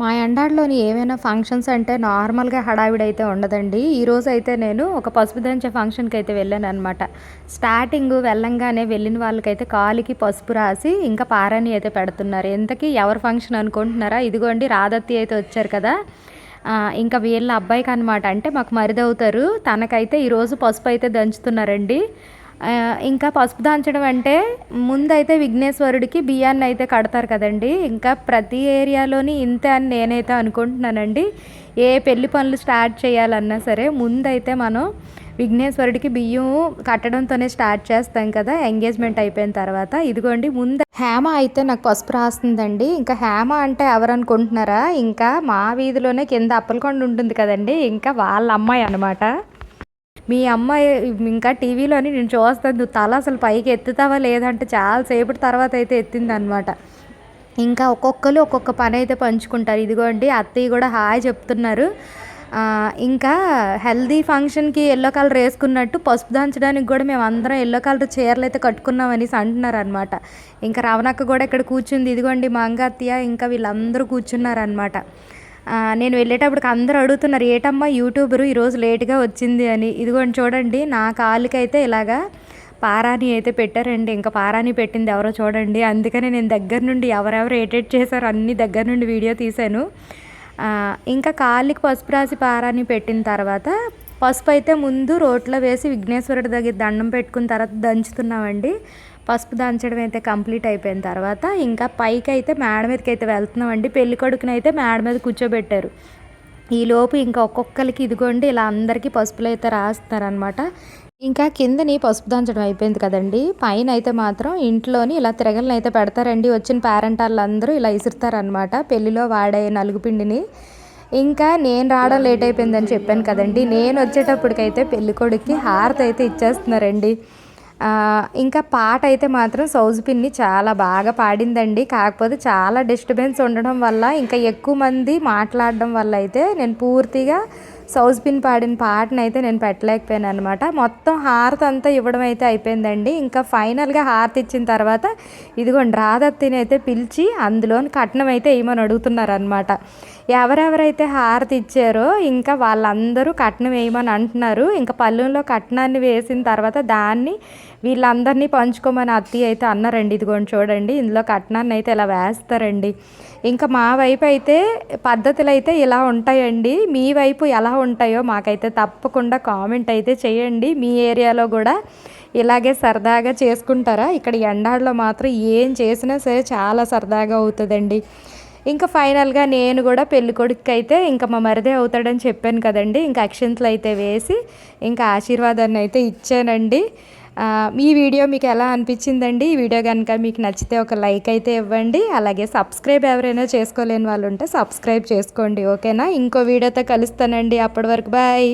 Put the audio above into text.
మా ఎండాడిలోని ఏమైనా ఫంక్షన్స్ అంటే నార్మల్గా హడావిడి అయితే ఉండదండి. ఈరోజు అయితే నేను ఒక పసుపు దంచే ఫంక్షన్కి అయితే వెళ్ళాను అనమాట స్టార్టింగ్ వెళ్ళంగానే వెళ్ళిన వాళ్ళకైతే కాలికి పసుపు రాసి ఇంకా పారాని అయితే పెడుతున్నారు. ఎంతకీ ఎవరు ఫంక్షన్ అనుకుంటున్నారా? ఇదిగోండి రాధత్తి అయితే వచ్చారు కదా. ఇంకా వీళ్ళ అబ్బాయికి అనమాట అంటే మాకు మరిదవుతారు. తనకైతే ఈరోజు పసుపు అయితే దంచుతున్నారండి. ఇంకా పసుపు దాంచడం అంటే ముందైతే విఘ్నేశ్వరుడికి బియ్యాన్ని అయితే కడతారు కదండి. ఇంకా ప్రతి ఏరియాలోని ఇంతే అని నేనైతే అనుకుంటున్నానండి. ఏ పెళ్ళి పనులు స్టార్ట్ చేయాలన్నా సరే ముందైతే మనం విఘ్నేశ్వరుడికి బియ్యం కట్టడంతోనే స్టార్ట్ చేస్తాం కదా ఎంగేజ్మెంట్ అయిపోయిన తర్వాత. ఇదిగోండి ముందు హేమ అయితే నాకు పసుపు రాస్తుందండి. ఇంకా హేమ అంటే ఎవరు అనుకుంటున్నారా ఇంకా మా వీధిలోనే కింద అప్పలకొండ ఉంటుంది కదండి. ఇంకా వాళ్ళ అమ్మాయి అనమాట మీ అమ్మాయి ఇంకా టీవీలోని నేను చూస్తాను. తల అసలు పైకి ఎత్తుతావా లేదంటే చాలాసేపటి తర్వాత అయితే ఎత్తింది అనమాట ఇంకా ఒక్కొక్కరు ఒక్కొక్క పని అయితే పంచుకుంటారు. ఇదిగోండి అత్తయ్య కూడా హాయ్ చెప్తున్నారు. ఇంకా హెల్దీ ఫంక్షన్కి ఎల్లో కలర్ వేసుకున్నట్టు పసుపు దంచడానికి కూడా మేము అందరం ఎల్లో కలర్ చీరలు అయితే కట్టుకున్నాం అనేసి అంటున్నారు అనమాట ఇంకా రవణక్క కూడా ఇక్కడ కూర్చుంది. ఇదిగోండి మా అంగత్య ఇంకా వీళ్ళందరూ కూర్చున్నారనమాట. నేను వెళ్ళేటప్పటికి అందరూ అడుగుతున్నారు ఏటమ్మా యూట్యూబరు ఈరోజు లేట్గా వచ్చింది అని. ఇదిగోండి చూడండి నా కాలుకైతే ఇలాగా పారాని అయితే పెట్టారండి. ఇంకా పారాని పెట్టింది ఎవరో చూడండి. అందుకనే నేను దగ్గర నుండి ఎవరెవరు ఎడిట్ చేశారో అన్ని దగ్గర నుండి వీడియో తీశాను. ఇంకా కాళ్ళకి పసుపు రాసి పారాని పెట్టిన తర్వాత పసుపు అయితే ముందు రోట్లో వేసి విఘ్నేశ్వరుడి దగ్గర దండం పెట్టుకున్న తర్వాత దంచుతున్నామండి. పసుపు దంచడం అయితే కంప్లీట్ అయిపోయిన తర్వాత ఇంకా పైకి అయితే మేడ మీదకి అయితే వెళ్తున్నామండి. పెళ్ళి కొడుకుని అయితే మేడ మీద కూర్చోబెట్టారు. ఈలోపు ఇంకా ఒక్కొక్కరికి ఇదిగోండి ఇలా అందరికీ పసుపులు అయితే రాస్తున్నారనమాట ఇంకా కిందని పసుపు దంచడం అయిపోయింది కదండి. పైన అయితే మాత్రం ఇంట్లోని ఇలా తిరగలను అయితే పెడతారండి. వచ్చిన పేరెంట్ వాళ్ళందరూ ఇలా ఇసురుతారనమాట పెళ్ళిలో వాడే నలుగు పిండిని. ఇంకా నేను రావడం లేట్ అయిపోయిందని చెప్పాను కదండి. నేను వచ్చేటప్పటికైతే పెళ్ళికొడుక్కి హారతి అయితే ఇచ్చేస్తున్నారండి. ఇంకా పాట అయితే మాత్రం సౌజ్ పిన్ని చాలా బాగా పాడిందండి. కాకపోతే చాలా డిస్టర్బెన్స్ ఉండడం వల్ల ఇంకా ఎక్కువ మంది మాట్లాడడం వల్ల అయితే నేను పూర్తిగా సౌజ్ పాడిన పాటను అయితే నేను పెట్టలేకపోయాను అనమాట మొత్తం హారతి అంతా ఇవ్వడం అయితే అయిపోయిందండి. ఇంకా ఫైనల్గా హారతి ఇచ్చిన తర్వాత ఇదిగోండి రాధత్తిని అయితే పిలిచి అందులోని కట్నం అయితే వేయమని అడుగుతున్నారనమాట ఎవరెవరైతే హారతి ఇచ్చారో ఇంకా వాళ్ళందరూ కట్నం వేయమని అంటున్నారు. ఇంకా పళ్ళులో కట్నాన్ని వేసిన తర్వాత దాన్ని వీళ్ళందరినీ పంచుకోమని అత్తయ్య అయితే అన్నారండి. ఇదిగోండి చూడండి ఇందులో కట్నాన్ని అయితే ఇలా వేస్తారండి. ఇంకా మా వైపు అయితే పద్ధతులు అయితే ఇలా ఉంటాయండి. మీ వైపు ఎలా ఉంటాయో మాకైతే తప్పకుండా కామెంట్ అయితే చేయండి. మీ ఏరియాలో కూడా ఇలాగే సరదాగా చేసుకుంటారా? ఇక్కడ ఎండాడలో మాత్రం ఏం చేసినా సరే చాలా సరదాగా అవుతుందండి. ఇంకా ఫైనల్గా నేను కూడా పెళ్ళి కొడుకు అయితే ఇంకా మా మరిదే అవుతాడని చెప్పాను కదండి. ఇంకా అక్షంతలు అయితే వేసి ఇంకా ఆశీర్వాదాన్ని అయితే ఇచ్చానండి. ఈ వీడియో మీకు ఎలా అనిపించిందండి? ఈ వీడియో కనుక మీకు నచ్చితే ఒక లైక్ అయితే ఇవ్వండి. అలాగే సబ్స్క్రైబ్ ఎవరైనా చేసుకోలేని వాళ్ళు ఉంటే సబ్స్క్రైబ్ చేసుకోండి. ఓకేనా? ఇంకో వీడియోతో కలుస్తానండి. అప్పటి వరకు బాయ్.